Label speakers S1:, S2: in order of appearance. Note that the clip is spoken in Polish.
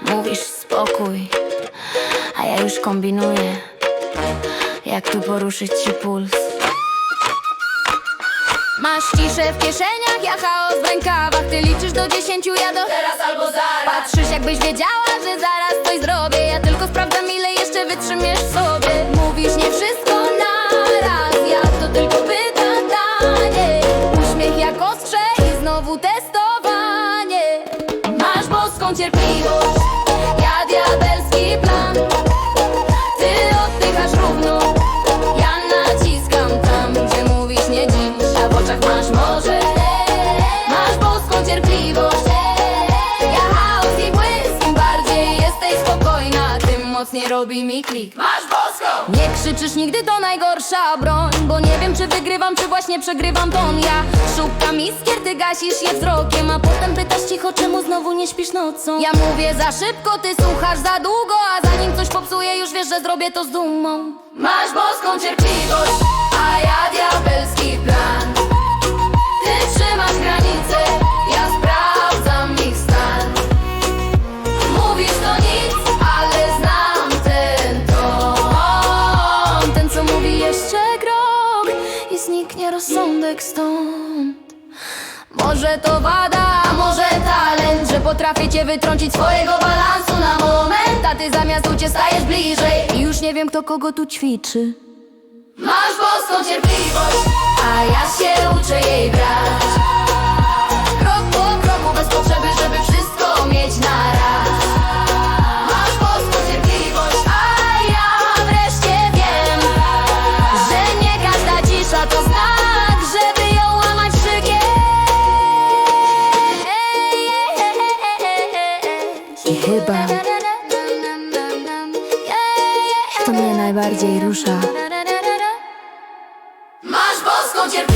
S1: Mówisz spokój, a ja już kombinuję. Jak tu poruszyć ci puls? Masz ciszę w kieszeniach, ja chaos w rękawach. Ty liczysz do dziesięciu, ja do teraz albo zaraz. Patrzysz jakbyś wiedziała, Boską cierpliwość. Ja diabelski plan Ty oddychasz równo. Ja naciskam tam, gdzie mówisz nie dziś A w oczach masz morze. Masz boską cierpliwość. Ja chaos i błysk Im bardziej jesteś spokojna Tym mocniej robi mi klik. Masz Nie krzyczysz nigdy to najgorsza broń Bo nie wiem czy wygrywam, czy właśnie przegrywam ton Ja. Szukam iskier, ty gasisz je wzrokiem A potem pytasz cicho, czemu znowu nie śpisz nocą? Ja mówię za szybko, ty słuchasz za długo A zanim coś popsuję, już wiesz, że zrobię to z dumą. Masz boską cierpliwość, rozsądek stąd. Może to wada, a może talent Że potrafię cię wytrącić swojego balansu na moment A ty zamiast uciec stajesz bliżej. I już nie wiem kto kogo tu ćwiczy. Masz boską cierpliwość, chyba to mnie najbardziej rusza?
S2: Masz boską cierpliwość